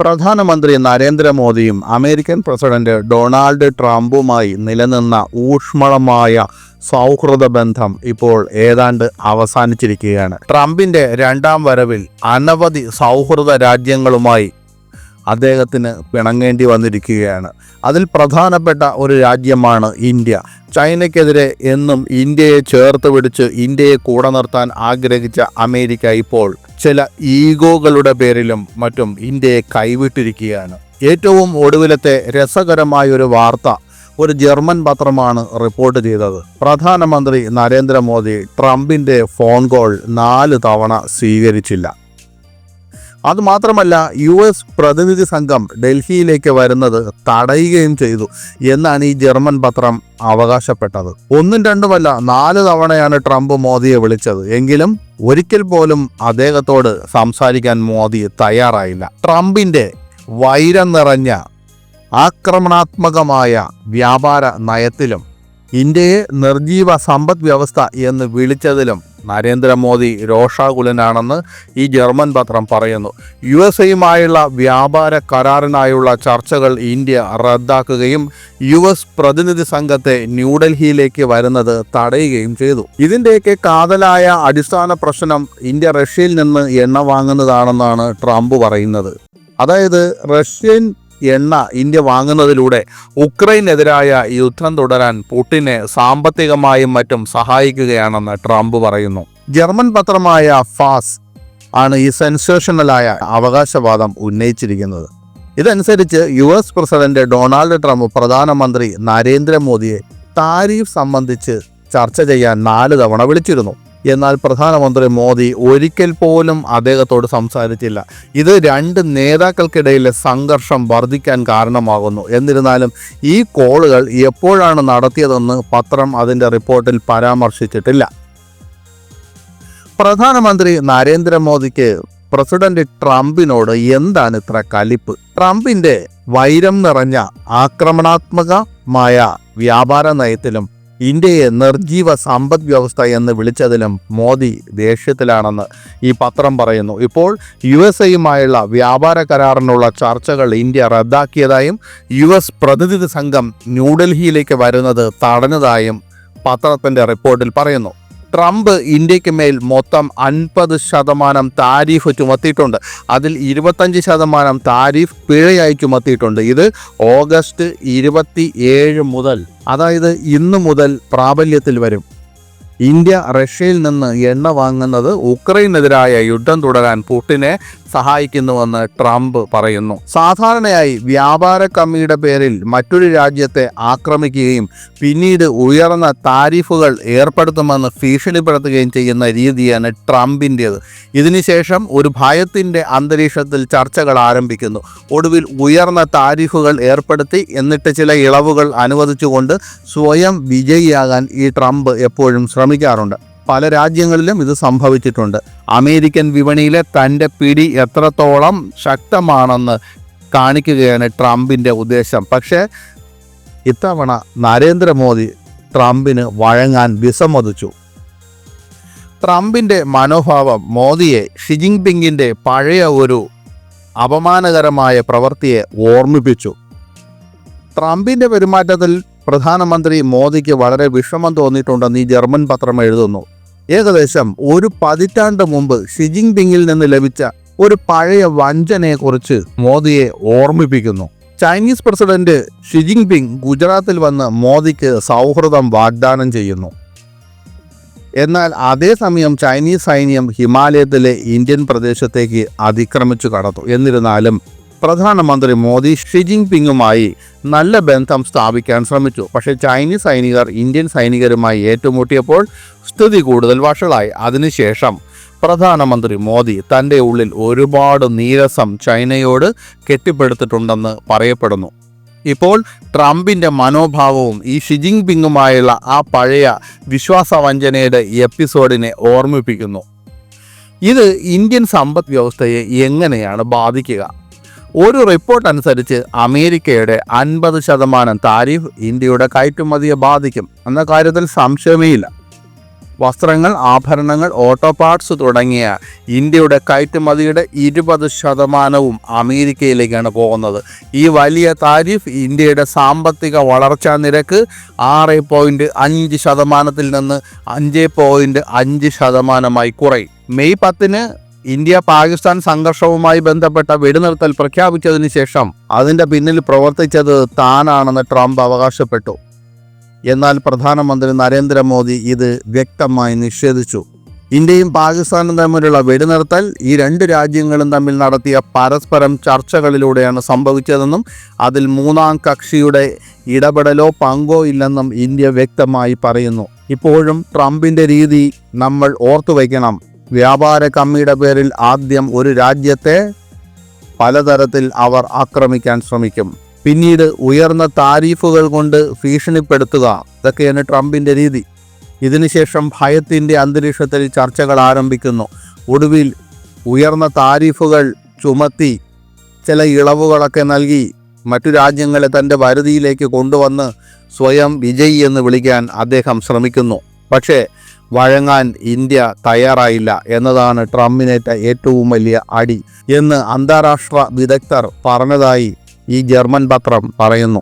പ്രധാനമന്ത്രി നരേന്ദ്രമോദിയും American president Donald ട്രംപുമായി നിലനിന്ന ഊഷ്മളമായ സൗഹൃദ ബന്ധം ഇപ്പോൾ ഏതാണ്ട് അവസാനിച്ചിരിക്കുകയാണ്. ട്രംപിന്റെ രണ്ടാം വരവിൽ അനവധി സൗഹൃദ രാജ്യങ്ങളുമായി അദ്ദേഹത്തിന് പിണങ്ങേണ്ടി വന്നിരിക്കുകയാണ്. അതിൽ പ്രധാനപ്പെട്ട ഒരു രാജ്യമാണ് ഇന്ത്യ. ചൈനയ്ക്കെതിരെ എന്നും ഇന്ത്യയെ ചേർത്ത് പിടിച്ച് ഇന്ത്യയെ കൂടെ നിർത്താൻ ആഗ്രഹിച്ച അമേരിക്ക ഇപ്പോൾ ചില ഈഗോകളുടെ പേരിലും മറ്റും ഇന്ത്യയെ കൈവിട്ടിരിക്കുകയാണ്. ഏറ്റവും ഒടുവിലത്തെ രസകരമായ ഒരു വാർത്ത ഒരു ജർമ്മൻ പത്രമാണ് റിപ്പോർട്ട് ചെയ്തത്. പ്രധാനമന്ത്രി നരേന്ദ്രമോദി ട്രംപിന്റെ ഫോൺ കോൾ നാല് തവണ സ്വീകരിച്ചില്ല. അതുമാത്രമല്ല യു എസ് പ്രതിനിധി സംഘം ഡൽഹിയിലേക്ക് വരുന്നത് തടയുകയും ചെയ്തു എന്നാണ് ഈ ജർമ്മൻ പത്രം അവകാശപ്പെട്ടത്. ഒന്നും രണ്ടുമല്ല നാല് തവണയാണ് ട്രംപ് മോദിയെ വിളിച്ചത്. എങ്കിലും ഒരിക്കൽ പോലും അദ്ദേഹത്തോട് സംസാരിക്കാൻ മോദി തയ്യാറായില്ല. ട്രംപിന്റെ വൈരം നിറഞ്ഞ ആക്രമണാത്മകമായ വ്യാപാര നയത്തിലും ഇന്ത്യയെ നിർജീവ സമ്പദ് വ്യവസ്ഥ എന്ന് വിളിച്ചതിലും നരേന്ദ്രമോദി രോഷാകുലനാണെന്ന് ഈ ജർമ്മൻ പത്രം പറയുന്നു. യു എസ് എയുമായുള്ള വ്യാപാര കരാറിനായുള്ള ചർച്ചകൾ ഇന്ത്യ റദ്ദാക്കുകയും യു എസ് പ്രതിനിധി സംഘത്തെ ന്യൂഡൽഹിയിലേക്ക് വരുന്നത് തടയുകയും ചെയ്തു. ഇതിന്റെയൊക്കെ കാതലായ അടിസ്ഥാന പ്രശ്നം ഇന്ത്യ റഷ്യയിൽ നിന്ന് എണ്ണ വാങ്ങുന്നതാണെന്നാണ് ട്രംപ് പറയുന്നത്. അതായത് റഷ്യൻ എണ്ണ ഇന്ത്യ വാങ്ങുന്നതിലൂടെ ഉക്രൈനെതിരായ യുദ്ധം തുടരാൻ പുടിനെ സാമ്പത്തികമായും മറ്റും സഹായിക്കുകയാണെന്ന് ട്രംപ് പറയുന്നു. ജർമ്മൻ പത്രമായ ഫാസ് ആണ് ഈ സെൻസേഷണലായ അവകാശവാദം ഉന്നയിച്ചിരിക്കുന്നത്. ഇതനുസരിച്ച് U S president Donald Trump പ്രധാനമന്ത്രി നരേന്ദ്രമോദിയെ താരിഫ് സംബന്ധിച്ച് ചർച്ച ചെയ്യാൻ നാല് തവണ വിളിച്ചിരുന്നു. എന്നാൽ പ്രധാനമന്ത്രി മോദി ഒരിക്കൽ പോലും അദ്ദേഹത്തോട് സംസാരിച്ചില്ല. ഇത് രണ്ട് നേതാക്കൾക്കിടയിലെ സംഘർഷം വർദ്ധിക്കാൻ കാരണമാകുന്നു. എന്നിരുന്നാലും ഈ കോളുകൾ എപ്പോഴാണ് നടത്തിയതെന്ന് പത്രം അതിന്റെ റിപ്പോർട്ടിൽ പരാമർശിച്ചിട്ടില്ല. പ്രധാനമന്ത്രി നരേന്ദ്രമോദിക്ക് പ്രസിഡന്റ് ട്രംപിനോട് എന്താണ് ഇത്ര കലിപ്പ്? ട്രംപിന്റെ വൈരം നിറഞ്ഞ ആക്രമണാത്മകമായ വ്യാപാര നയത്തിലും ഇന്ത്യയെ നിർജീവ സമ്പദ് വ്യവസ്ഥ എന്ന് വിളിച്ചതിലും മോദി ദേഷ്യത്തിലാണെന്ന് ഈ പത്രം പറയുന്നു. ഇപ്പോൾ യു എസ് എയുമായുള്ള വ്യാപാര കരാറിനുള്ള ചർച്ചകൾ ഇന്ത്യ റദ്ദാക്കിയതായും യു എസ് പ്രതിനിധി സംഘം ന്യൂഡൽഹിയിലേക്ക് വരുന്നത് തടഞ്ഞതായും പത്രത്തിന്റെ റിപ്പോർട്ടിൽ പറയുന്നു. ട്രംപ് ഇന്ത്യയ്ക്ക് മേൽ മൊത്തം അൻപത് ശതമാനം താരിഫ് ചുമത്തിയിട്ടുണ്ട്. അതിൽ ഇരുപത്തഞ്ച് ശതമാനം താരിഫ് പിഴയായി ചുമത്തിയിട്ടുണ്ട്. ഇത് ഓഗസ്റ്റ് ഇരുപത്തി ഏഴ് മുതൽ അതായത് ഇന്നു മുതൽ പ്രാബല്യത്തിൽ വരും. ഇന്ത്യ റഷ്യയിൽ നിന്ന് എണ്ണ വാങ്ങുന്നത് ഉക്രൈനെതിരായ യുദ്ധം തുടരാൻ പുട്ടിനെ സഹായിക്കുന്നുവെന്ന് ട്രംപ് പറയുന്നു. സാധാരണയായി വ്യാപാര കമ്മിയുടെ പേരിൽ മറ്റൊരു രാജ്യത്തെ ആക്രമിക്കുകയും പിന്നീട് ഉയർന്ന താരിഫുകൾ ഏർപ്പെടുത്തുമെന്ന് ഭീഷണിപ്പെടുത്തുകയും ചെയ്യുന്ന രീതിയാണ് ട്രംപിന്റേത്. ഇതിനുശേഷം ഒരു ഭയത്തിന്റെ അന്തരീക്ഷത്തിൽ ചർച്ചകൾ ആരംഭിക്കുന്നു. ഒടുവിൽ ഉയർന്ന താരിഫുകൾ ഏർപ്പെടുത്തി എന്നിട്ട് ചില ഇളവുകൾ അനുവദിച്ചുകൊണ്ട് സ്വയം വിജയിയാകാൻ ഈ ട്രംപ് എപ്പോഴും ശ്രമിക്കാറുണ്ട്. പല രാജ്യങ്ങളിലും ഇത് സംഭവിച്ചിട്ടുണ്ട്. അമേരിക്കൻ വിപണിയിലെ തന്റെ പിടി എത്രത്തോളം ശക്തമാണെന്ന് കാണിക്കുകയാണ് ട്രംപിന്റെ ഉദ്ദേശം. പക്ഷേ ഇത്തവണ നരേന്ദ്രമോദി ട്രംപിന് വഴങ്ങാൻ വിസമ്മതിച്ചു. ട്രംപിന്റെ മനോഭാവം മോദിയെ ഷിജിങ് ജിൻപിങ്ങിന്റെ പഴയ ഒരു അപമാനകരമായ പ്രവൃത്തിയെ ഓർമ്മിപ്പിച്ചു. ട്രംപിന്റെ പെരുമാറ്റത്തിൽ പ്രധാനമന്ത്രി മോദിക്ക് വളരെ വിഷമം തോന്നിയിട്ടുണ്ടെന്ന് ഈ ജർമ്മൻ പത്രം എഴുതുന്നു. ഏകദേശം ഒരു പതിറ്റാണ്ട് മുമ്പ് ഷി ജിൻപിങ്ങിൽ നിന്ന് ലഭിച്ച ഒരു പഴയ വഞ്ചനയെക്കുറിച്ച് മോദിയെ ഓർമ്മിപ്പിക്കുന്നു. ചൈനീസ് പ്രസിഡന്റ് ഷി ജിൻപിങ് ഗുജറാത്തിൽ വന്ന് മോദിക്ക് സൗഹൃദം വാഗ്ദാനം ചെയ്യുന്നു. എന്നാൽ അതേസമയം ചൈനീസ് സൈന്യം ഹിമാലയത്തിലെ ഇന്ത്യൻ പ്രദേശത്തേക്ക് അതിക്രമിച്ചു കടന്നു. എന്നിരുന്നാലും പ്രധാനമന്ത്രി മോദി ഷി പിങ്ങുമായി നല്ല ബന്ധം സ്ഥാപിക്കാൻ ശ്രമിച്ചു. പക്ഷേ ചൈനീസ് സൈനികർ ഇന്ത്യൻ സൈനികരുമായി ഏറ്റുമുട്ടിയപ്പോൾ സ്ഥിതി കൂടുതൽ വഷളായി. അതിനുശേഷം പ്രധാനമന്ത്രി മോദി തന്റെ ഉള്ളിൽ ഒരുപാട് നീരസം ചൈനയോട് കെട്ടിപ്പടുത്തിട്ടുണ്ടെന്ന് പറയപ്പെടുന്നു. ഇപ്പോൾ ട്രംപിന്റെ മനോഭാവവും ഈ ഷി പിങ്ങുമായുള്ള ആ പഴയ വിശ്വാസവഞ്ചനയുടെ എപ്പിസോഡിനെ ഓർമ്മിപ്പിക്കുന്നു. ഇത് ഇന്ത്യൻ സമ്പദ് വ്യവസ്ഥയെ എങ്ങനെയാണ് ബാധിക്കുക? ഒരു റിപ്പോർട്ട് അനുസരിച്ച് അമേരിക്കയുടെ അൻപത് ശതമാനം താരിഫ് ഇന്ത്യയുടെ കയറ്റുമതിയെ ബാധിക്കും എന്ന കാര്യത്തിൽ സംശയമേയില്ല വസ്ത്രങ്ങൾ ആഭരണങ്ങൾ ഓട്ടോ പാർട്സ് തുടങ്ങിയ ഇന്ത്യയുടെ കയറ്റുമതിയുടെ ഇരുപത് ശതമാനവും അമേരിക്കയിലേക്കാണ് പോകുന്നത്. ഈ വലിയ താരിഫ് ഇന്ത്യയുടെ സാമ്പത്തിക വളർച്ചാ നിരക്ക് ആറ് പോയിന്റ് അഞ്ച് ശതമാനത്തിൽ നിന്ന് അഞ്ച് പോയിന്റ് അഞ്ച് ശതമാനമായി കുറയും. മെയ് പത്തിന് ഇന്ത്യ പാകിസ്ഥാൻ സംഘർഷവുമായി ബന്ധപ്പെട്ട വെടിനിർത്തൽ പ്രഖ്യാപിച്ചതിനു ശേഷം അതിന്റെ പിന്നിൽ പ്രവർത്തിച്ചത് താനാണെന്ന് ട്രംപ് അവകാശപ്പെട്ടു. എന്നാൽ പ്രധാനമന്ത്രി നരേന്ദ്രമോദി ഇത് വ്യക്തമായി നിഷേധിച്ചു. ഇന്ത്യയും പാകിസ്ഥാനും തമ്മിലുള്ള വെടിനിർത്തൽ ഈ രണ്ട് രാജ്യങ്ങളും തമ്മിൽ നടത്തിയ പരസ്പരം ചർച്ചകളിലൂടെയാണ് സംഭവിച്ചതെന്നും അതിൽ മൂന്നാം കക്ഷിയുടെ ഇടപെടലോ പങ്കോ ഇല്ലെന്നും ഇന്ത്യ വ്യക്തമായി പറയുന്നു. ഇപ്പോഴും ട്രംപിന്റെ രീതി നമ്മൾ ഓർത്തു ഓർത്തുവയ്ക്കണം. വ്യാപാര കമ്മിയുടെ പേരിൽ ആദ്യം ഒരു രാജ്യത്തെ പലതരത്തിൽ അവർ ആക്രമിക്കാൻ ശ്രമിക്കും. പിന്നീട് ഉയർന്ന താരീഫുകൾ കൊണ്ട് ഭീഷണിപ്പെടുത്തുക. ഇതൊക്കെയാണ് ട്രംപിന്റെ രീതി. ഇതിനുശേഷം ഭയത്തിന്റെ അന്തരീക്ഷത്തിൽ ചർച്ചകൾ ആരംഭിക്കുന്നു. ഒടുവിൽ ഉയർന്ന താരീഫുകൾ ചുമത്തി ചില ഇളവുകളൊക്കെ നൽകി മറ്റു രാജ്യങ്ങളെ തന്റെ വരുതിയിലേക്ക് കൊണ്ടുവന്ന് സ്വയം വിജയി എന്ന് വിളിക്കാൻ അദ്ദേഹം ശ്രമിക്കുന്നു. പക്ഷേ വഴങ്ങാൻ ഇന്ത്യ തയ്യാറായില്ല എന്നതാണ് ട്രംപിനേറ്റ ഏറ്റവും വലിയ അടി എന്ന് അന്താരാഷ്ട്ര വിദഗ്ധർ പറഞ്ഞതായി ഈ ജർമ്മൻ പത്രം പറയുന്നു.